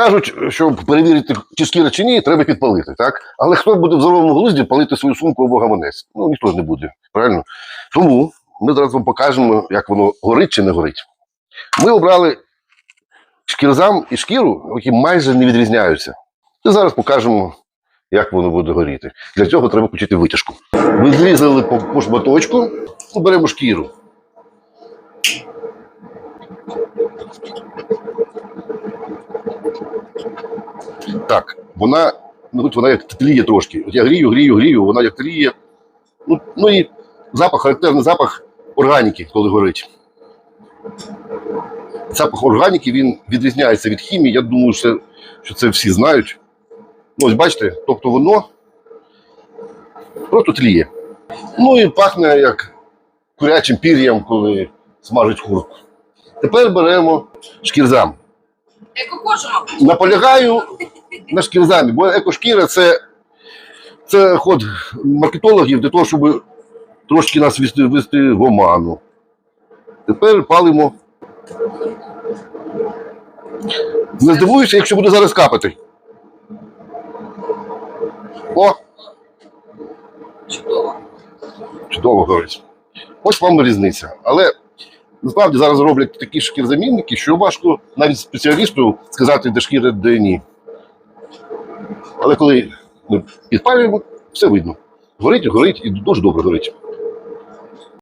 Кажуть, щоб перевірити, чи шкіра чи ні, треба підпалити, так? Але хто буде в здоровому глузді палити свою сумку або гаманець? Ну, ніхто не буде, правильно? Тому ми зараз вам покажемо, як воно горить чи не горить. Ми обрали шкірзам і шкіру, які майже не відрізняються. І зараз покажемо, як воно буде горіти. Для цього треба включити витяжку. Ви зрізали по, по шматочку, беремо шкіру. Так, вона, ну тут вона як тліє трошки. От я грію, грію, грію, вона як тліє. Ну, ну і запах, характерний запах органіки, коли горить. Запах органіки він відрізняється від хімії. Я думаю, що, що це всі знають. Ну, ось бачите, тобто воно просто тліє. Ну і пахне як курячим пір'ям, коли смажить курку. Тепер беремо шкірзам. Екокожемо. Наполягаю на шкірзамі, бо екошкіра це, це ход маркетологів для того, щоб трошки нас вести, вести в оману. Тепер палимо. Не здивуюся, якщо буде зараз капати. О, Чудово. чудово говорить. Ось вам різниця. Але насправді зараз роблять такі шкірзамінники, що важко навіть спеціалісту сказати, де шкіра, де ні. Але коли ми підпалюємо, все видно. Горить, горить і дуже добре горить.